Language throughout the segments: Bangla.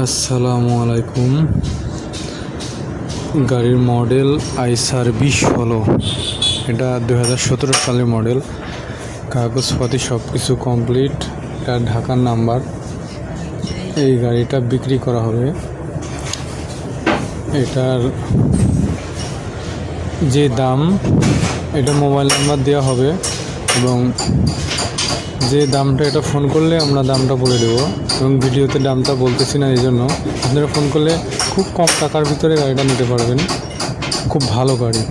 আসসালামু আলাইকুম। গাড়ির মডেল আইসার বিশ হলো এটা দু সতেরো সালের মডেল। কাগজপাতি সব কিছু কমপ্লিট। এটা ঢাকার নাম্বার। এই গাড়িটা বিক্রি করা হবে। এটার যে দাম, এটা মোবাইল নাম্বার দেওয়া হবে এবং যে দামটা এটা ফোন করলে আমরা দামটা বলে দেবো এবং ভিডিওতে দামটা বলতেছি না এই জন্য আপনারা ফোন করলে খুব কম টাকার ভিতরে গাড়িটা নিতে পারবেন। খুব ভালো গাড়ি।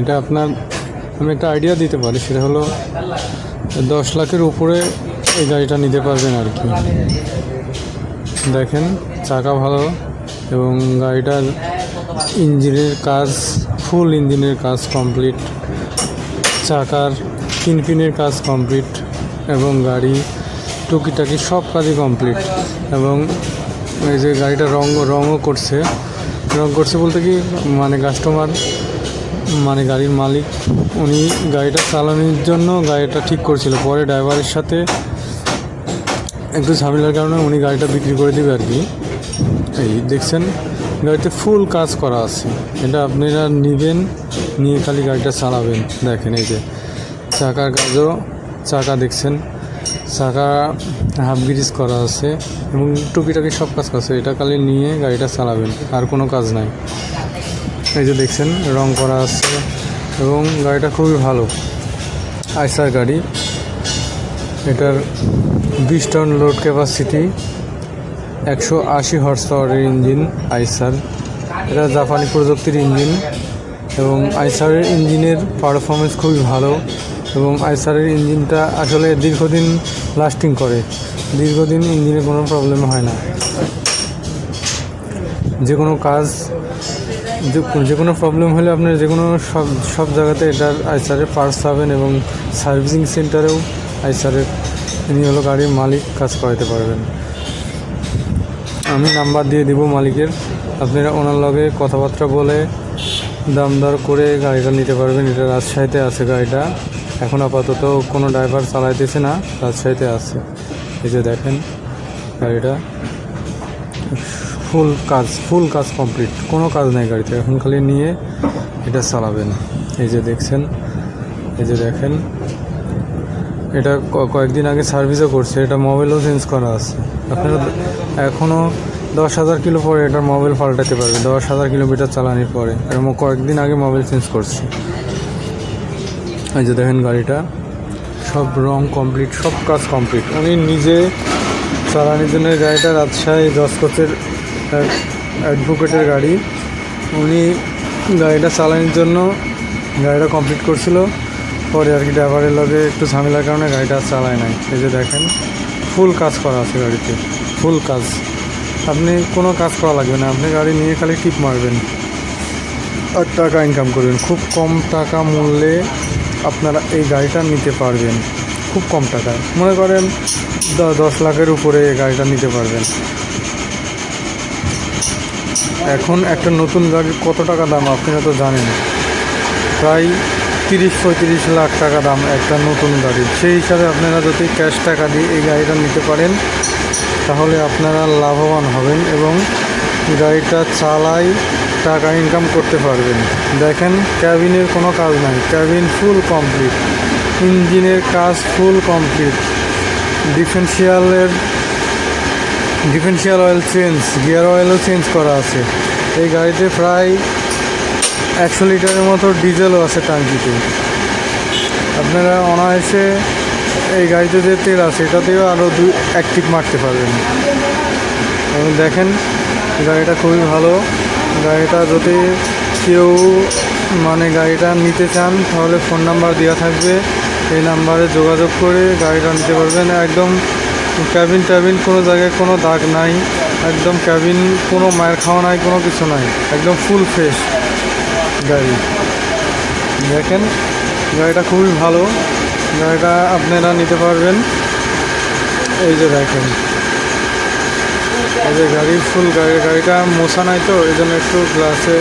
এটা আপনার আমি একটা আইডিয়া দিতে পারি, সেটা হলো দশ লাখের উপরে এই গাড়িটা নিতে পারবেন আর কি। দেখেন, চাকা ভালো এবং গাড়িটার ইঞ্জিনের কাজ ফুল ইঞ্জিনের কাজ কমপ্লিট চাকার তিন পিনের কাজ কমপ্লিট এবং গাড়ি টুকিটাকি সব কাজই কমপ্লিট এবং এই যে গাড়িটা রং রঙও করছে। রং করছে বলতে কি মানে কাস্টমার মানে গাড়ির মালিক, উনি গাড়িটা চালানোর জন্য গাড়িটা ঠিক করছিল। পরে ড্রাইভারের সাথে একটু ঝামেলার কারণে উনি গাড়িটা বিক্রি করে দিবে আর কি। এই দেখছেন, গাড়িতে ফুল কাজ করা আছে। এটা আপনারা নেবেন, নিয়ে খালি গাড়িটা চালাবেন। দেখেন এই যে চাকার কাজও চাকা দেখছেন। চাকা হাফ গ্রিজ করা আছে এবং টুকিটাকি সব কাজ আছে। এটা খালি নিয়ে গাড়িটা চালাবেন, আর কোনো কাজ নাই। এই যে দেখছেন, রং করা আছে এবং গাড়িটা খুবই ভালো। আইসার গাড়ি। এটার বিশ টন লোড ক্যাপাসিটি একশো আশি হর্স পাওয়ারের ইঞ্জিন আইসার। এটা জাপানি প্রযুক্তির ইঞ্জিন এবং আইসারের ইঞ্জিনের পারফরমেন্স খুবই ভালো। এবং আইসারের ইঞ্জিনটা আসলে দীর্ঘদিন লাস্টিং করে। দীর্ঘদিন ইঞ্জিনে কোনো প্রবলেম হয় না। যে কোনো কাজ, যে কোনো প্রবলেম হলে আপনার যে কোনো সব সব জায়গাতে এটার আইসারের পার্টস পাবেন এবং সার্ভিসিং সেন্টারেও আইসারের ইনি হলো গাড়ির মালিক, কাজ করাতে পারবেন। আমি নাম্বার দিয়ে দিব মালিকের। আপনারা ওনার লগে কথাবার্তা বলে দাম দর করে গাড়িটা নিতে পারবেন। এটা রাজশাহীতে আছে গাড়িটা। এখন আপাতত কোনো ড্রাইভার চালাইতেছে না রাজশাহীতে আছে। এই যে দেখেন গাড়িটা। ফুল কাজ ফুল কাজ কমপ্লিট কোনো কাজ নেই গাড়িতে, এখন খালি নিয়ে এটা চালাবেন। এই যে দেখছেন, এই যে দেখেন। এটা কয়েকদিন আগে সার্ভিসও করছে, এটা মোবাইলও চেঞ্জ করা আছে। আপনারা এখনও দশ হাজার কিলো পরে এটার মোবাইল পাল্টাতে পারবে, দশ হাজার কিলোমিটার চালানোর পরে। এবং কয়েকদিন আগে মোবাইল চেঞ্জ করছে। এই যে দেখেন গাড়িটা, সব রং কমপ্লিট সব কাজ কমপ্লিট উনি নিজে চালানোর জন্য গাড়িটা রাজশাহী দশকচের অ্যাডভোকেটের গাড়ি। উনি গাড়িটা চালানোর জন্য গাড়িটা কমপ্লিট করছিল। পরে আর কি ড্রাইভারের লগে একটু ঝামেলার কারণে গাড়িটা চালায় নাই। এই যে দেখেন ফুল কাজ করা আছে গাড়িতে ফুল কাজ। আপনি কোনো কাজ করা লাগবে না, আপনি গাড়ি নিয়ে খালি টিপ মারবেন। আর টাকা ইনকাম করবেন, খুব কম টাকা মূল্যে আপনারা এই গাড়িটা নিতে পারবেন। খুব কম টাকায়। মনে করেন দশ লাখের উপরে এই গাড়িটা নিতে পারবেন। এখন একটা নতুন গাড়ির কত টাকা দাম আপনারা তো জানেন। প্রায় তিরিশ, পঁয়ত্রিশ লাখ টাকা দাম একটা নতুন গাড়ি। সেই হিসাবে আপনারা যদি ক্যাশ টাকা দিয়ে এই গাড়িটা নিতে পারেন, তাহলে আপনারা লাভবান হবেন এবং গাড়িটা চালাই টাকা ইনকাম করতে পারবেন। দেখেন, ক্যাবিনের কোনো কাজ নাই। ক্যাবিন ফুল কমপ্লিট ইঞ্জিনের কাজ ফুল কমপ্লিট ডিফেন্সিয়ালের ডিফেন্সিয়াল অয়েল চেঞ্জ গিয়ার অয়েলও চেঞ্জ করা আছে। এই গাড়িতে প্রায় একশো লিটারের মতো ডিজেলও আছে টাঙ্কিতে আপনারা অনায়াসে এই গাড়িতে যে তেল আছে, এটাতেও আরও দুই, এক টিপ মারতে পারবেন। এবং দেখেন, গাড়িটা খুবই ভালো। গাড়িটা যদি কেউ মানে গাড়িটা নিতে চান, তাহলে ফোন নাম্বার দেওয়া থাকবে। এই নাম্বারে যোগাযোগ করে গাড়িটা নিতে পারবেন। একদম ক্যাবিন ট্যাবিন কোনো জায়গায় কোনো দাগ নাই। একদম ক্যাবিন কোনো মায়ের খাওয়া নাই, কোনো কিছু নাই। একদম ফুল ফ্রেশ গাড়ি। দেখেন, গাড়িটা খুবই ভালো। গাড়িটা আপনারা নিতে পারবেন। এই যে দেখেন। এই যে গাড়ি ফুল গাড়ি, গাড়িটা মোছা নাই তো, এই জন্য একটু গ্লাসে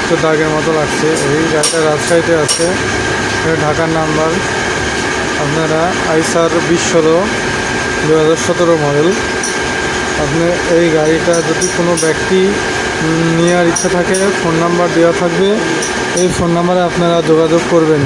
একটু দাগের মতো লাগছে। এই গাড়িটা রাজশাহীতে আছে ঢাকার নাম্বার। আপনারা আইসার বিশ দু হাজার সতেরো মডেল। আপনি এই গাড়িটা যদি কোনো ব্যক্তি নেওয়ার ইচ্ছা থাকে ফোন নাম্বার দেওয়া থাকবে। এই ফোন নাম্বারে আপনারা যোগাযোগ করবেন।